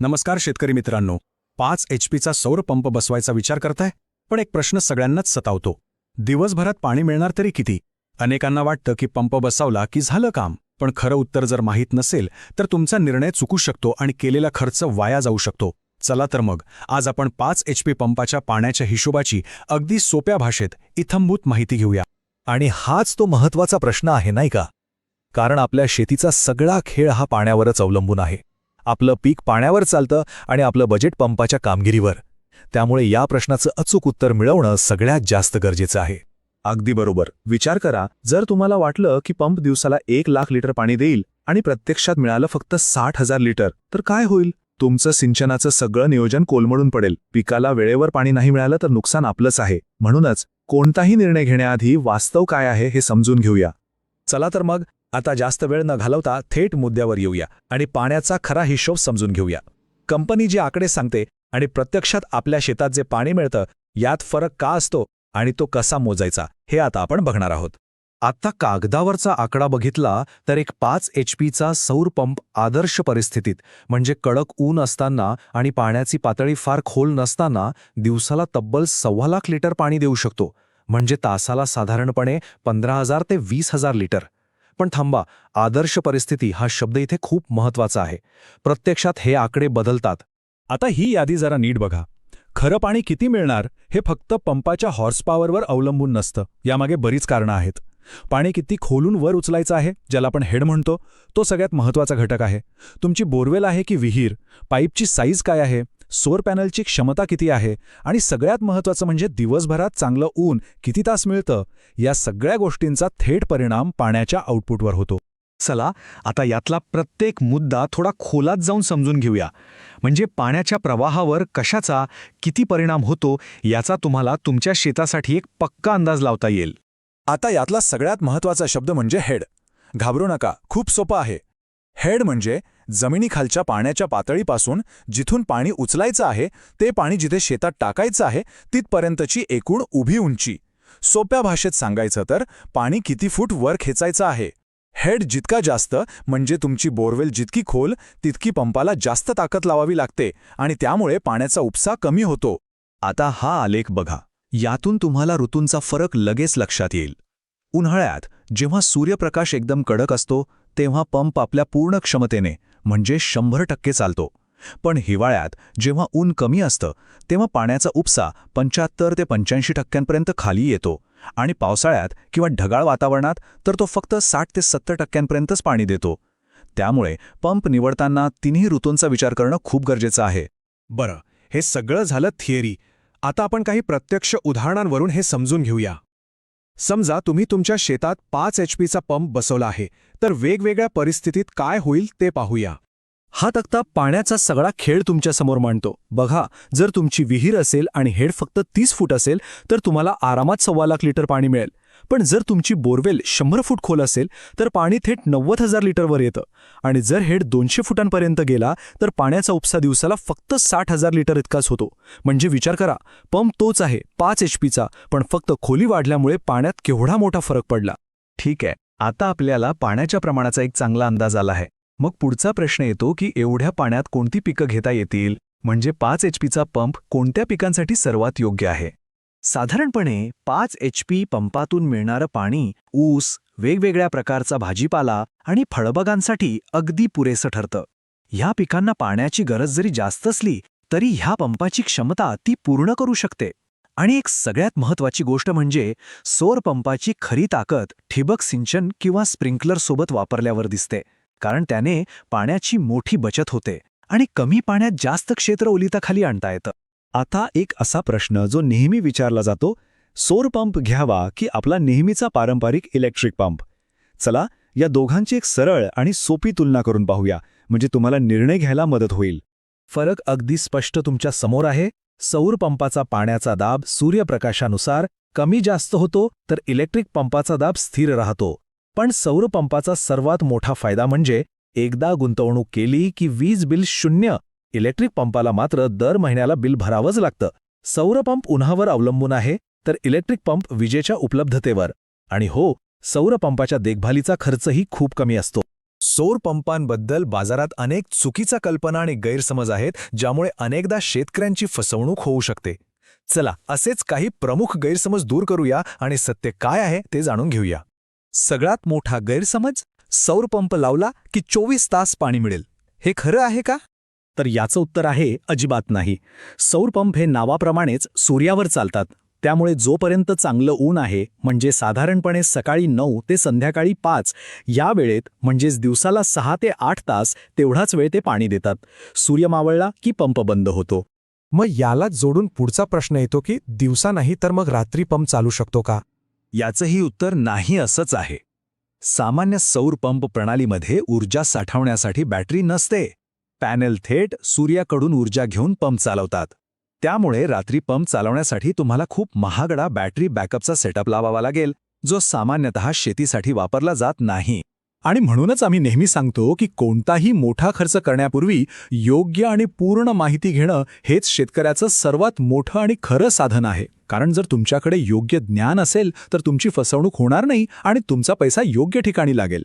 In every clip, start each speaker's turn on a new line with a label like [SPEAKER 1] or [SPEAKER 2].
[SPEAKER 1] नमस्कार शेतकरी मित्रांनो. पाच एच पीचा सौर पंप बसवायचा विचार करताय? पण एक प्रश्न सगळ्यांनाच सतावतो. दिवसभरात पाणी मिळणार तरी किती? अनेकांना वाटतं की पंप बसवला की झालं काम. पण खरं उत्तर जर माहीत नसेल तर तुमचा निर्णय चुकू शकतो आणि केलेला खर्च वाया जाऊ शकतो. चला तर मग आज आपण पाच एच पी पंपाच्या पाण्याच्या हिशोबाची अगदी सोप्या भाषेत इथंभूत माहिती घेऊया.
[SPEAKER 2] आणि हाच तो महत्त्वाचा प्रश्न आहे नाही का? कारण आपल्या शेतीचा सगळा खेळ हा पाण्यावरच अवलंबून आहे. आपलं पीक पाण्यावर चालतं आणि आपलं बजेट पंपाच्या कामगिरीवर. त्यामुळे या प्रश्नाचं अचूक उत्तर मिळवणं सगळ्यात जास्त गरजेचं आहे.
[SPEAKER 3] अगदी बरोबर. विचार करा जर तुम्हाला वाटलं की पंप दिवसाला एक लाख लिटर पाणी देईल आणि प्रत्यक्षात मिळालं फक्त साठ हजार लिटर तर काय होईल? तुमचं सिंचनाचं सगळं नियोजन कोलमडून पडेल. पिकाला वेळेवर पाणी नाही मिळालं तर नुकसान आपलंच आहे. म्हणूनच कोणताही निर्णय घेण्याआधी वास्तव काय आहे हे समजून घेऊया.
[SPEAKER 2] चला तर मग आता जास्त वेळ न घालवता थेट मुद्द्यावर येऊया आणि पाण्याचा खरा हिशोब समजून घेऊया. कंपनी जे आकडे सांगते आणि प्रत्यक्षात आपल्या शेतात जे पाणी मिळतं यात फरक का असतो आणि तो कसा मोजायचा हे आता आपण बघणार आहोत. आता कागदावरचा आकडा बघितला तर एक पाच एच पीचा सौर पंप आदर्श परिस्थितीत म्हणजे कडक ऊन असताना आणि पाण्याची पातळी फार खोल नसताना दिवसाला तब्बल सव्वा लाख लिटर पाणी देऊ शकतो. म्हणजे तासाला साधारणपणे पंधरा हजार ते वीस हजार लिटर. पण थांबा आदर्श परिस्थिती हा शब्द इथे खूप महत्त्वाचा आहे. प्रत्यक्षात हे आकडे बदलतात.
[SPEAKER 1] आता ही यादी जरा नीट बघा. खरं पाणी किती मिळणार हे फक्त पंपाच्या हॉर्स पॉवरवर अवलंबून नसतं. यामागे बरीच कारणं आहेत. पाणी किती खोलून वर उचलायचं आहे ज्याला आपण हेड म्हणतो तो सगळ्यात महत्त्वाचा घटक आहे. तुमची बोरवेल आहे की विहीर? पाईपची साईज काय आहे? सोर पॅनलची क्षमता किती आहे आणि सगळ्यात महत्त्वाचं म्हणजे दिवसभरात चांगलं ऊन किती तास मिळतं या सगळ्या गोष्टींचा थेट परिणाम पाण्याच्या आउटपुटवर होतो.
[SPEAKER 3] चला आता यातला प्रत्येक मुद्दा थोडा खोलात जाऊन समजून घेऊया. म्हणजे पाण्याच्या प्रवाहावर कशाचा किती परिणाम होतो याचा तुम्हाला तुमच्या शेतासाठी एक पक्का अंदाज लावता येईल.
[SPEAKER 2] आता यातला सगळ्यात महत्त्वाचा शब्द म्हणजे हेड घाबरू नका खूप सोपं आहे. हेड म्हणजे जमिनीखालच्या पाण्याच्या पातळीपासून जिथून पाणी उचलायचं आहे ते पाणी जिथे शेतात टाकायचं आहे तिथपर्यंतची एकूण उभी उंची. सोप्या भाषेत सांगायचं तर पाणी किती फूट वर खेचायचं आहे? हेड जितका जास्त म्हणजे तुमची बोरवेल जितकी खोल तितकी पंपाला जास्त ताकद लावावी लागते आणि त्यामुळे पाण्याचा उपसा कमी होतो. आता हा आलेख बघा. यातून तुम्हाला ऋतूंचा फरक लगेच लक्षात येईल. उन्हाळ्यात जेव्हा सूर्यप्रकाश एकदम कडक असतो तेव्हा पंप आपल्या पूर्ण क्षमतेने म्हणजे शंभर टक्के चालतो. पण हिवाळ्यात जेव्हा ऊन कमी असतं तेव्हा पाण्याचा उपसा पंच्याहत्तर ते पंच्याऐंशी टक्क्यांपर्यंत खाली येतो आणि पावसाळ्यात किंवा ढगाळ वातावरणात तर तो फक्त साठ ते सत्तर टक्क्यांपर्यंतच पाणी देतो. त्यामुळे पंप निवडताना तिन्ही ऋतूंचा विचार करणं खूप गरजेचं आहे.
[SPEAKER 1] बरं हे सगळं झालं थिअरी. आता आपण काही प्रत्यक्ष उदाहरणांवरून हे समजून घेऊया. समजा तुम्ही तुमच्या शेतात पाच एच पीचा पंप बसवला आहे तर वेगवेगळ्या परिस्थितीत काय होईल ते पाहूया.
[SPEAKER 2] हा तक्ता पाण्याचा सगळा खेळ तुमच्यासमोर मांडतो. बघा जर तुमची विहीर असेल आणि हेड फक्त तीस फूट असेल तर तुम्हाला आरामात सव्वा लाख लिटर पाणी मिळेल. पण जर तुमची बोरवेल शंभर फूट खोल असेल तर पाणी थेट नव्वद हजार लिटरवर येतं. आणि जर हेड दोनशे फुटांपर्यंत गेला तर पाण्याचा उपसा दिवसाला फक्त साठ हजार लिटर इतकाच होतो. म्हणजे विचार करा पंप तोच आहे पाच एच पीचा पण फक्त खोली वाढल्यामुळे पाण्यात केवढा मोठा फरक पडला.
[SPEAKER 3] ठीक आहे आता आपल्याला पाण्याच्या प्रमाणाचा एक चांगला अंदाज आला आहे. मग पुढचा प्रश्न येतो की एवढ्या पाण्यात कोणती पिकं घेता येतील? म्हणजे पाच एच पीचा पंप कोणत्या पिकांसाठी सर्वात योग्य आहे? साधारणपणे पाच एच पी पंपातून मिळणारं पाणी ऊस वेगवेगळ्या प्रकारचा भाजीपाला आणि फळबागांसाठी अगदी पुरेसं ठरतं. ह्या पिकांना पाण्याची गरज जरी जास्त असली तरी ह्या पंपाची क्षमता ती पूर्ण करू शकते. आणि एक सगळ्यात महत्वाची गोष्ट म्हणजे सौर पंपाची खरी ताकद ठिबक सिंचन किंवा स्प्रिंकलरसोबत वापरल्यावर दिसते. कारण त्याने पाण्याची मोठी बचत होते आणि कमी पाण्यात जास्त क्षेत्र ओलिताखाली आणता येतं.
[SPEAKER 2] आता एक असा प्रश्न जो नेहमी विचारला जातो सोर पंप घ्यावा की आपला नेहमीचा पारंपरिक इलेक्ट्रिक पंप? चला या दोघांची एक सरळ आणि सोपी तुलना करून पाहूया म्हणजे तुम्हाला निर्णय घ्यायला मदत होईल. फरक अगदी स्पष्ट तुमच्यासमोर आहे. सौर पंपाचा पाण्याचा दाब सूर्यप्रकाशानुसार कमी जास्त होतो तर इलेक्ट्रिक पंपाचा दाब स्थिर राहतो. पण सौर पंपाचा सर्वात मोठा फायदा म्हणजे एकदा गुंतवणूक केली की वीज बिल शून्य. इलेक्ट्रिक पंपाला मात्र दर महिन्याला बिल भरावंच लागतं. सौरपंप उन्हावर अवलंबून आहे तर इलेक्ट्रिक पंप विजेच्या उपलब्धतेवर. आणि हो सौरपंपाच्या देखभालीचा खर्चही खूप कमी असतो.
[SPEAKER 3] सौर पंपांबद्दल बाजारात अनेक चुकीचा कल्पना आणि गैरसमज आहेत ज्यामुळे अनेकदा शेतकऱ्यांची फसवणूक होऊ शकते. चला असेच काही प्रमुख गैरसमज दूर करूया आणि सत्य काय आहे ते जाणून घेऊया. सगळ्यात मोठा गैरसमज सौर पंप लावला की चोवीस तास पाणी मिळेल. हे खरं आहे का? तर याचं उत्तर आहे अजिबात नाही. सौर पंप हे नावाप्रमाणेच सूर्यावर चालतात. त्यामुळे जोपर्यंत चांगलं ऊन आहे म्हणजे साधारणपणे सकाळी नऊ ते संध्याकाळी पाच या वेळेत म्हणजेच दिवसाला सहा ते आठ तास तेवढाच वेळ ते पाणी देतात. सूर्य मावळला की पंप बंद होतो.
[SPEAKER 4] मग याला जोडून पुढचा प्रश्न येतो की दिवसा नाही तर मग रात्री पंप चालू शकतो का?
[SPEAKER 3] याचंही उत्तर नाही असंच आहे. सामान्य सौर पंप प्रणालीमध्ये ऊर्जा साठवण्यासाठी बॅटरी नसते. पॅनेल थेट सूर्याकडून ऊर्जा घेऊन पंप चालवतात. त्यामुळे रात्री पंप चालवण्यासाठी तुम्हाला खूप महागडा बॅटरी बॅकअपचा सेटअप लावावा लागेल जो सामान्यतः शेतीसाठी वापरला जात नाही. आणि म्हणूनच आम्ही नेहमी सांगतो की कोणताही मोठा खर्च करण्यापूर्वी योग्य आणि पूर्ण माहिती घेणं हेच शेतकऱ्याचं सर्वात मोठं आणि खरं साधन आहे. कारण जर तुमच्याकडे योग्य ज्ञान असेल तर तुमची फसवणूक होणार नाही आणि तुमचा पैसा योग्य ठिकाणी लागेल.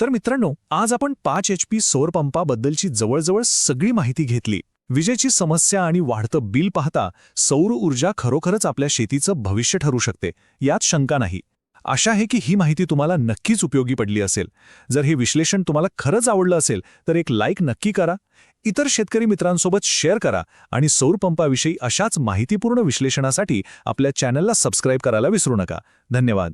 [SPEAKER 3] तर मित्रांनो आज आपण पाच एच पी सौर पंपाबद्दलची जवळजवळ सगळी माहिती घेतली. विजेची समस्या आणि वाढतं बिल पाहता सौर ऊर्जा खरोखरच आपल्या शेतीचं भविष्य ठरू शकते यात शंका नाही. आशा आहे की ही माहिती तुम्हाला नक्कीच उपयोगी पडली असेल. जर हे विश्लेषण तुम्हाला खरंच आवडलं असेल तर एक लाईक नक्की करा. इतर शेतकरी मित्रांसोबत शेअर करा आणि सौर पंपाविषयी अशाच माहितीपूर्ण विश्लेषणासाठी आपल्या चॅनलला सबस्क्राईब करायला विसरू नका. धन्यवाद.